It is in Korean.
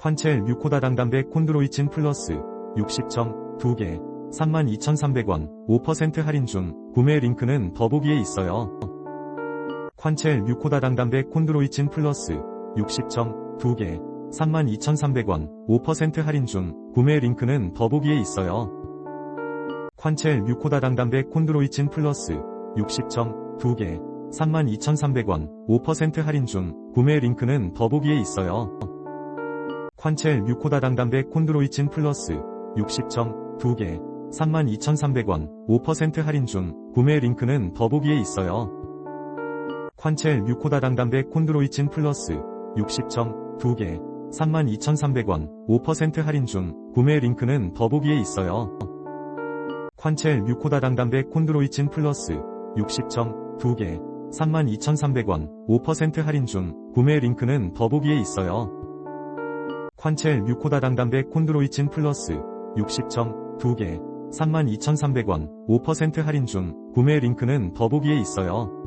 콴첼 뮤코다 당담배 콘드로이친 플러스 60점 2개 32,300원 5% 할인 중 구매 링크는 더보기에 있어요. 콴첼 뮤코다 당담배 콘드로이친 플러스 60점 2개 32,300원 5% 할인 중 구매 링크는 더보기에 있어요. 콴첼 뮤코다 당담배 콘드로이친 플러스 60점 2개 32,300원 5% 할인 중 구매 링크는 더보기에 있어요. 콴첼 뮤코다 당담배 콘드로이친 플러스 60점 2개 32,300원 5% 할인 중 구매 링크는 더보기에 있어요. 콴첼 뮤코다 당담배 콘드로이친 플러스 60점 2개 32,300원 5% 할인 중 구매 링크는 더보기에 있어요. 콴첼 뮤코다 당담배 콘드로이친 플러스 60점 2개 32,300원 5% 할인 중 구매 링크는 더보기에 있어요. 콴첼 뮤코다 당담배 콘드로이친 플러스 60점 2개 32,300원 5% 할인 중 구매 링크는 더보기에 있어요.